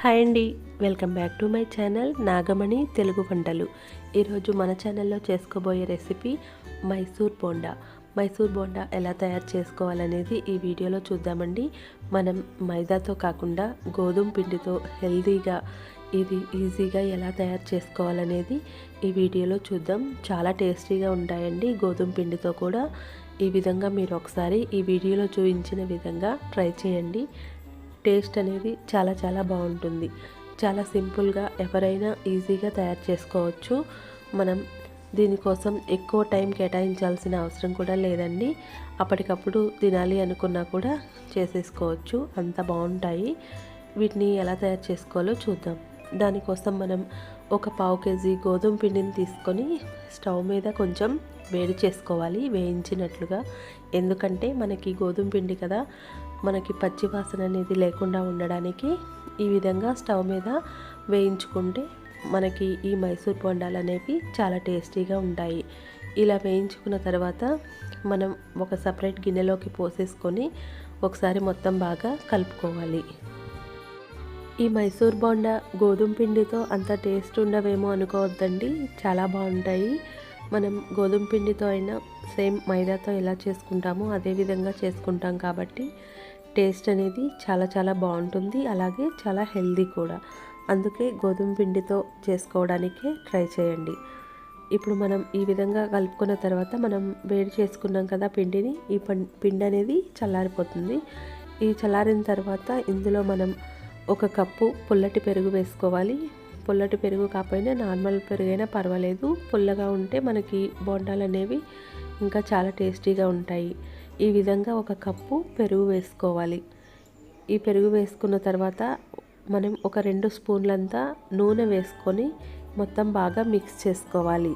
Hi అండి. Welcome back to my channel Nagamani Telugu వంటలు. ఈరోజు మన ఛానల్లో చేసుకోబోయే రెసిపీ మైసూర్ బోండా. మైసూర్ బోండా ఎలా తయారు చేసుకోవాలనేది ఈ వీడియోలో చూద్దామండి. మనం మైదాతో కాకుండా గోధుమ పిండితో హెల్తీగా ఇది ఈజీగా ఎలా తయారు చేసుకోవాలనేది ఈ వీడియోలో చూద్దాం. చాలా టేస్టీగా ఉంటాయండి గోధుమ పిండితో కూడా. ఈ విధంగా మీరు ఒకసారి ఈ వీడియోలో చూపించిన విధంగా ట్రై చేయండి. టేస్ట్ అనేది చాలా చాలా బాగుంటుంది. చాలా సింపుల్గా ఎవరైనా ఈజీగా తయారు చేసుకోవచ్చు. మనం దీనికోసం ఎక్కువ టైం కేటాయించాల్సిన అవసరం కూడా లేదండి. అప్పటికప్పుడు తినాలి అనుకున్నా కూడా చేసేసుకోవచ్చు. అంత బాగుంటాయి. వీటిని ఎలా తయారు చేసుకోవాలో చూద్దాం. దానికోసం మనం ఒక పావు కేజీ గోధుమ పిండిని తీసుకొని స్టవ్ మీద కొంచెం వేడి చేసుకోవాలి. వేయించినట్లుగా. ఎందుకంటే మనకి గోధుమ పిండి కదా మనకి పచ్చి వాసన అనేది లేకుండా ఉండడానికి ఈ విధంగా స్టవ్ మీద వేయించుకుంటే మనకి ఈ మైసూర్ బొండాలు అనేవి చాలా టేస్టీగా ఉంటాయి. ఇలా వేయించుకున్న తర్వాత మనం ఒక సపరేట్ గిన్నెలోకి పోసేసుకొని ఒకసారి మొత్తం బాగా కలుపుకోవాలి. ఈ మైసూర్ బోండా గోధుమ పిండితో అంత టేస్ట్ ఉండవేమో అనుకోవద్దండి. చాలా బాగుంటాయి. మనం గోధుమ పిండితో అయినా సేమ్ మైదాతో ఎలా చేసుకుంటామో అదే విధంగా చేసుకుంటాం కాబట్టి టేస్ట్ అనేది చాలా చాలా బాగుంటుంది. అలాగే చాలా హెల్దీ కూడా. అందుకే గోధుమ పిండితో చేసుకోవడానికే ట్రై చేయండి. ఇప్పుడు మనం ఈ విధంగా కలుపుకున్న తర్వాత మనం వేడి చేసుకున్నాం కదా పిండిని ఈ పిండి అనేది చల్లారిపోతుంది. ఈ చల్లారిన తర్వాత ఇందులో మనం ఒక కప్పు పుల్లటి పెరుగు వేసుకోవాలి. పుల్లటి పెరుగు కాకపోయినా నార్మల్ పెరుగైనా పర్వాలేదు. పుల్లగా ఉంటే మనకి బోండాలు అనేవి ఇంకా చాలా టేస్టీగా ఉంటాయి. ఈ విధంగా ఒక కప్పు పెరుగు వేసుకోవాలి. ఈ పెరుగు వేసుకున్న తర్వాత మనం ఒక రెండు స్పూన్లంతా నూనె వేసుకొని మొత్తం బాగా మిక్స్ చేసుకోవాలి.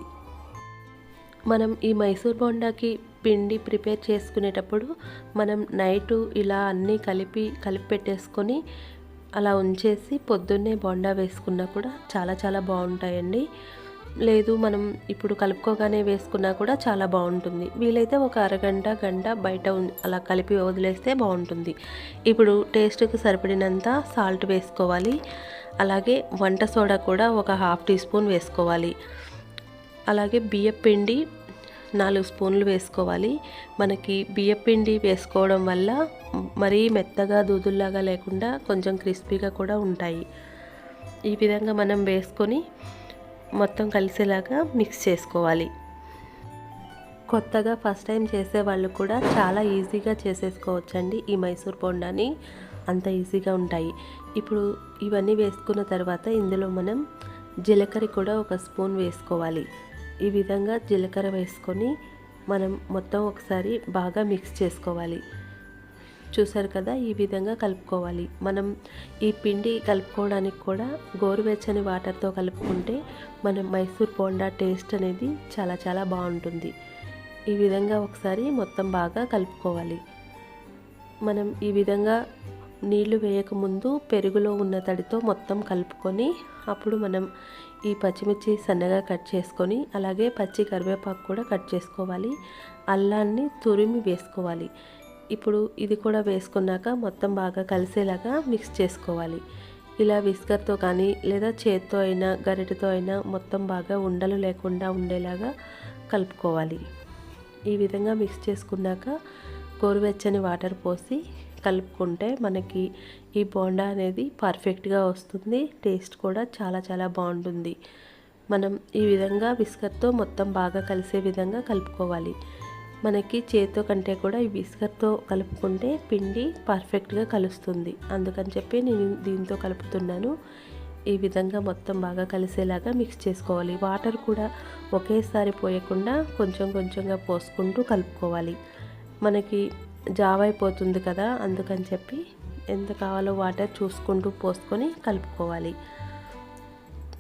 మనం ఈ మైసూర్ బోండాకి పిండి ప్రిపేర్ చేసుకునేటప్పుడు మనం నైటు ఇలా అన్నీ కలిపి కలిపి పెట్టేసుకొని అలా ఉంచేసి పొద్దున్నే బోండా వేసుకున్నా కూడా చాలా చాలా బాగుంటాయండి. లేదు మనం ఇప్పుడు కలుపుకోగానే వేసుకున్నా కూడా చాలా బాగుంటుంది. వీలైతే ఒక అరగంట గంట బయట అలా కలిపి వదిలేస్తే బాగుంటుంది. ఇప్పుడు టేస్ట్కి సరిపడినంత సాల్ట్ వేసుకోవాలి. అలాగే వంట సోడా కూడా ఒక హాఫ్ టీ స్పూన్ వేసుకోవాలి. అలాగే బియ్యం పిండి నాలుగు స్పూన్లు వేసుకోవాలి. మనకి బియ్యం పిండి వేసుకోవడం వల్ల మరీ మెత్తగా దూదుల్లాగా లేకుండా కొంచెం క్రిస్పీగా కూడా ఉంటాయి. ఈ విధంగా మనం వేసుకొని మొత్తం కలిసేలాగా మిక్స్ చేసుకోవాలి. కొత్తగా ఫస్ట్ టైం చేసే వాళ్ళు కూడా చాలా ఈజీగా చేసేసుకోవచ్చండి ఈ మైసూర్ బోండాని. అంత ఈజీగా ఉంటాయి. ఇప్పుడు ఇవన్నీ వేసుకున్న తర్వాత ఇందులో మనం జీలకర్ర కూడా ఒక స్పూన్ వేసుకోవాలి. ఈ విధంగా జీలకర్ర వేసుకొని మనం మొత్తం ఒకసారి బాగా మిక్స్ చేసుకోవాలి. చూసారు కదా ఈ విధంగా కలుపుకోవాలి. మనం ఈ పిండి కలుపుకోవడానికి కూడా గోరువెచ్చని వాటర్తో కలుపుకుంటే మనం మైసూర్ బోండా టేస్ట్ అనేది చాలా చాలా బాగుంటుంది. ఈ విధంగా ఒకసారి మొత్తం బాగా కలుపుకోవాలి. మనం ఈ విధంగా నీళ్ళు వేయకముందు పెరుగులో ఉన్న తడితో మొత్తం కలుపుకొని అప్పుడు మనం ఈ పచ్చిమిర్చి సన్నగా కట్ చేసుకొని అలాగే పచ్చి కరివేపాకు కూడా కట్ చేసుకోవాలి. అల్లాన్ని తురిమి వేసుకోవాలి. ఇప్పుడు ఇది కూడా వేసుకున్నాక మొత్తం బాగా కలిసేలాగా మిక్స్ చేసుకోవాలి. ఇలా విస్కర్తో కానీ లేదా చేత్తో అయినా గరిటతో అయినా మొత్తం బాగా ఉండలు లేకుండా ఉండేలాగా కలుపుకోవాలి. ఈ విధంగా మిక్స్ చేసుకున్నాక గోరువెచ్చని వాటర్ పోసి కలుపుకుంటే మనకి ఈ బోండా అనేది పర్ఫెక్ట్గా వస్తుంది. టేస్ట్ కూడా చాలా చాలా బాగుంటుంది. మనం ఈ విధంగా విస్కర్తో మొత్తం బాగా కలిసే విధంగా కలుపుకోవాలి. మనకి చేతితో కంటే కూడా ఈ విస్కర్తో కలుపుకుంటే పిండి పర్ఫెక్ట్గా కలుస్తుంది. అందుకని చెప్పి నేను దీంతో కలుపుతున్నాను. ఈ విధంగా మొత్తం బాగా కలిసేలాగా మిక్స్ చేసుకోవాలి. వాటర్ కూడా ఒకేసారి పోయకుండా కొంచెం కొంచెంగా పోసుకుంటూ కలుపుకోవాలి. మనకి జావ అయిపోతుంది కదా అందుకని చెప్పి ఎంత కావాలో వాటర్ చూసుకుంటూ పోసుకొని కలుపుకోవాలి.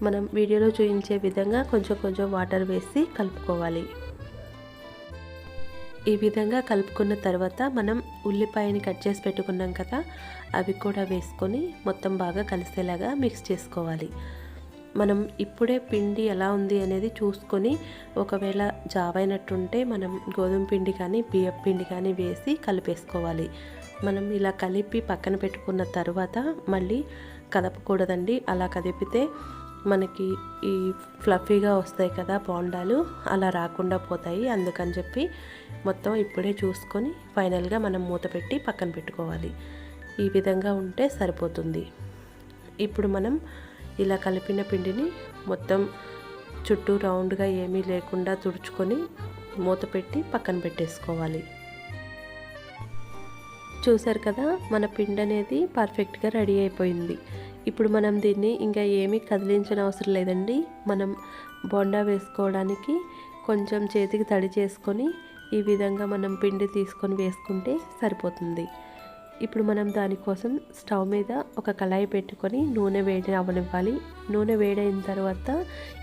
మనం వీడియోలో చూపించే విధంగా కొంచెం కొంచెం వాటర్ వేసి కలుపుకోవాలి. ఈ విధంగా కలుపుకున్న తర్వాత మనం ఉల్లిపాయని కట్ చేసి పెట్టుకున్నాం కదా అవి కూడా వేసుకొని మొత్తం బాగా కలిసేలాగా మిక్స్ చేసుకోవాలి. మనం ఇప్పుడే పిండి ఎలా ఉంది అనేది చూసుకొని ఒకవేళ జావైనట్టుంటే మనం గోధుమ పిండి కానీ బియ్యం పిండి కానీ వేసి కలిపేసుకోవాలి. మనం ఇలా కలిపి పక్కన పెట్టుకున్న తర్వాత మళ్ళీ కదపకూడదండి. అలా కదిపితే మనకి ఈ ఫ్లఫీగా వస్తాయి కదా బోండాలు అలా రాకుండా పోతాయి. అందుకని చెప్పి మొత్తం ఇప్పుడే చూసుకొని ఫైనల్గా మనం మూత పెట్టి పక్కన పెట్టుకోవాలి. ఈ విధంగా ఉంటే సరిపోతుంది. ఇప్పుడు మనం ఇలా కలిపిన పిండిని మొత్తం చుట్టూ రౌండ్గా ఏమీ లేకుండా తుడుచుకొని మూత పెట్టి పక్కన పెట్టేసుకోవాలి. చూసారు కదా మన పిండి అనేది పర్ఫెక్ట్గా రెడీ అయిపోయింది. ఇప్పుడు మనం దీన్ని ఇంకా ఏమీ కదిలించిన అవసరం లేదండి. మనం బొండా వేసుకోవడానికి కొంచెం చేతికి తడి చేసుకొని ఈ విధంగా మనం పిండి తీసుకొని వేసుకుంటే సరిపోతుంది. ఇప్పుడు మనం దానికోసం స్టవ్ మీద ఒక కళాయి పెట్టుకొని నూనె వేడి అవనివ్వాలి. నూనె వేడైన తర్వాత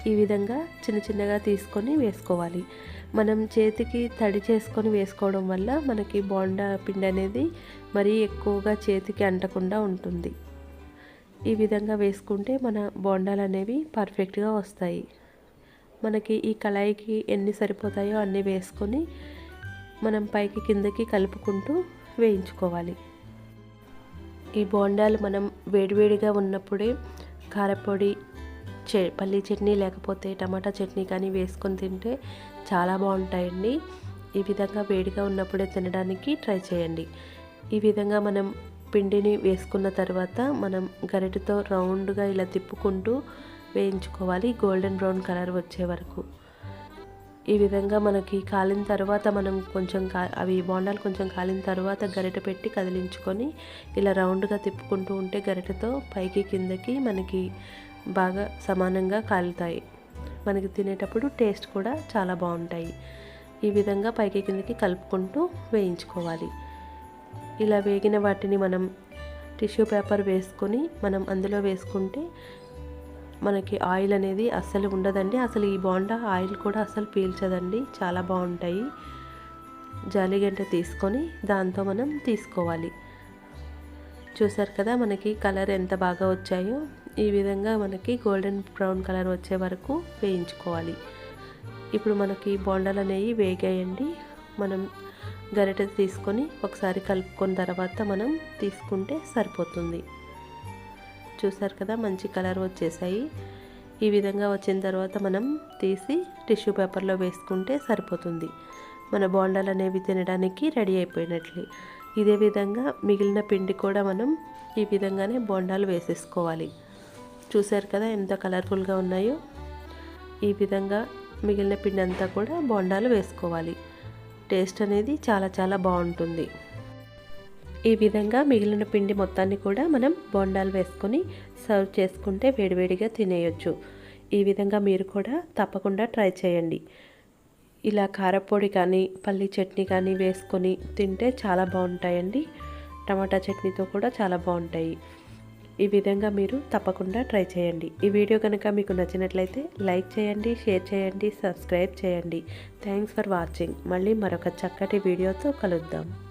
ఈ విధంగా చిన్న చిన్నగా తీసుకొని వేసుకోవాలి. మనం చేతికి తడి చేసుకొని వేసుకోవడం వల్ల మనకి బోండా పిండి అనేది మరీ ఎక్కువగా చేతికి అంటకుండా ఉంటుంది. ఈ విధంగా వేసుకుంటే మన బోండాలు అనేవి పర్ఫెక్ట్గా వస్తాయి. మనకి ఈ కళాయికి ఎన్ని సరిపోతాయో అన్నీ వేసుకొని మనం పైకి కిందకి కలుపుకుంటూ వేయించుకోవాలి. ఈ బోండాలు మనం వేడివేడిగా ఉన్నప్పుడే కారపొడి చె పల్లీ చట్నీ లేకపోతే టమాటా చట్నీ కానీ వేసుకొని తింటే చాలా బాగుంటాయండి. ఈ విధంగా వేడిగా ఉన్నప్పుడే తినడానికి ట్రై చేయండి. ఈ విధంగా మనం పిండిని వేసుకున్న తర్వాత మనం గరిటెతో రౌండ్గా ఇలా తిప్పుకుంటూ వేయించుకోవాలి. గోల్డెన్ బ్రౌన్ కలర్ వచ్చే వరకు. ఈ విధంగా మనకి కాలిన తర్వాత మనం కొంచెం కా అవి బోండాలు కొంచెం కాలిన తర్వాత గరిట పెట్టి కదిలించుకొని ఇలా రౌండ్గా తిప్పుకుంటూ ఉంటే గరిటతో పైకి కిందకి మనకి బాగా సమానంగా కాలుతాయి. మనకి తినేటప్పుడు టేస్ట్ కూడా చాలా బాగుంటాయి. ఈ విధంగా పైకి కిందకి కలుపుకుంటూ వేయించుకోవాలి. ఇలా వేగిన వాటిని మనం టిష్యూ పేపర్ వేసుకొని మనం అందులో వేసుకుంటే మనకి ఆయిల్ అనేది అస్సలు ఉండదండి. అసలు ఈ బోండా ఆయిల్ కూడా అసలు పీల్చదండి. చాలా బాగుంటాయి. జాలిగంట తీసుకొని దాంతో మనం తీసుకోవాలి. చూసారు కదా మనకి కలర్ ఎంత బాగా వచ్చాయో? ఈ విధంగా మనకి గోల్డెన్ బ్రౌన్ కలర్ వచ్చే వరకు వేయించుకోవాలి. ఇప్పుడు మనకి బోండాలు అనేవి వేగాయండి. మనం గరిటె తీసుకొని ఒకసారి కలుపుకున్న తర్వాత మనం తీసుకుంటే సరిపోతుంది. చూసారు కదా మంచి కలర్ వచ్చేసాయి. ఈ విధంగా వచ్చిన తర్వాత మనం తీసి టిష్యూ పేపర్లో వేసుకుంటే సరిపోతుంది. మన బోండాలు అనేవి తినడానికి రెడీ అయిపోయినట్లే. ఇదే విధంగా మిగిలిన పిండి కూడా మనం ఈ విధంగానే బోండాలు వేసేసుకోవాలి. చూసారు కదా ఎంత కలర్ఫుల్గా ఉన్నాయో? ఈ విధంగా మిగిలిన పిండి అంతా కూడా బోండాలు వేసుకోవాలి. టేస్ట్ అనేది చాలా చాలా బాగుంటుంది. ఈ విధంగా మిగిలిన పిండి మొత్తాన్ని కూడా మనం బోండాలు వేసుకొని సర్వ్ చేసుకుంటే వేడివేడిగా తినేయొచ్చు. ఈ విధంగా మీరు కూడా తప్పకుండా ట్రై చేయండి. ఇలా కారపొడి కానీ పల్లి చట్నీ కానీ వేసుకొని తింటే చాలా బాగుంటాయండి. టమాటా చట్నీతో కూడా చాలా బాగుంటాయి. ఈ విధంగా మీరు తప్పకుండా ట్రై చేయండి. ఈ వీడియో కనుక మీకు నచ్చినట్లయితే లైక్ చేయండి షేర్ చేయండి సబ్స్క్రైబ్ చేయండి. Thanks for watching. మళ్ళీ మరొక చక్కటి వీడియోతో కలుద్దాం.